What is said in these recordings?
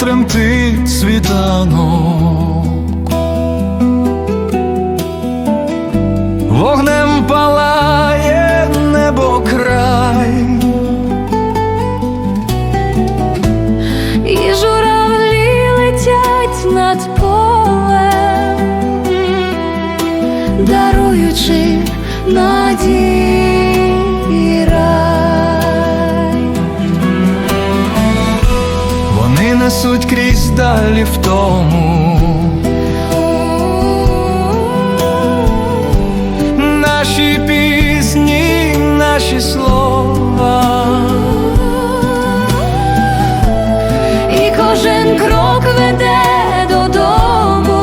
тремтить світанок, вогнем палає небо край, і журавлі летять над полем, даруючи надію. Несуть крізь далі в тому. Наші пісні, наші слова. І кожен крок веде додому,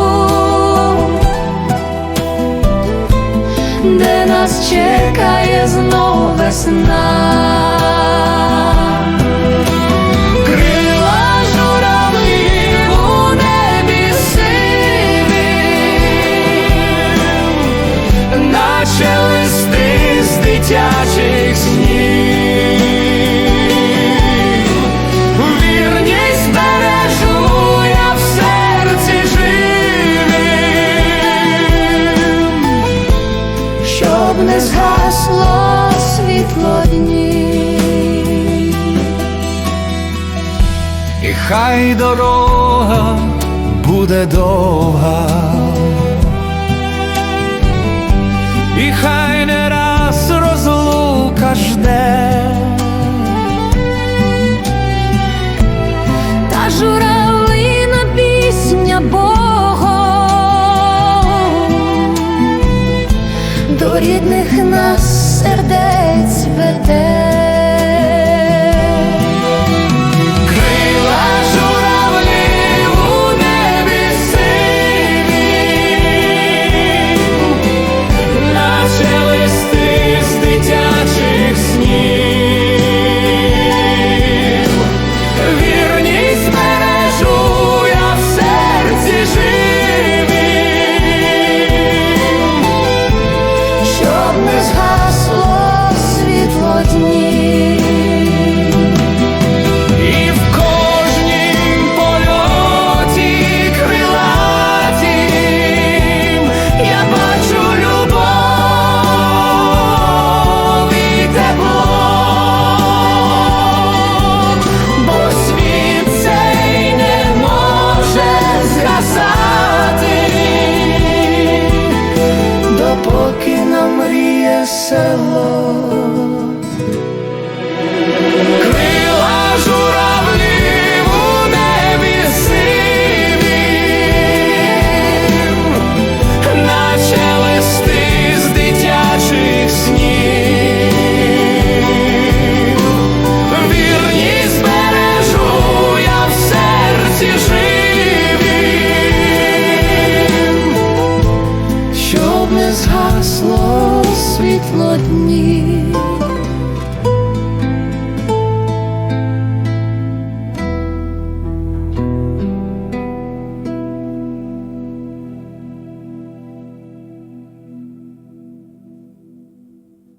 де нас чекає знов весна. Щоб не згасло світло дні, І хай дорога буде довга. До рідних нас сердець веде. Hello.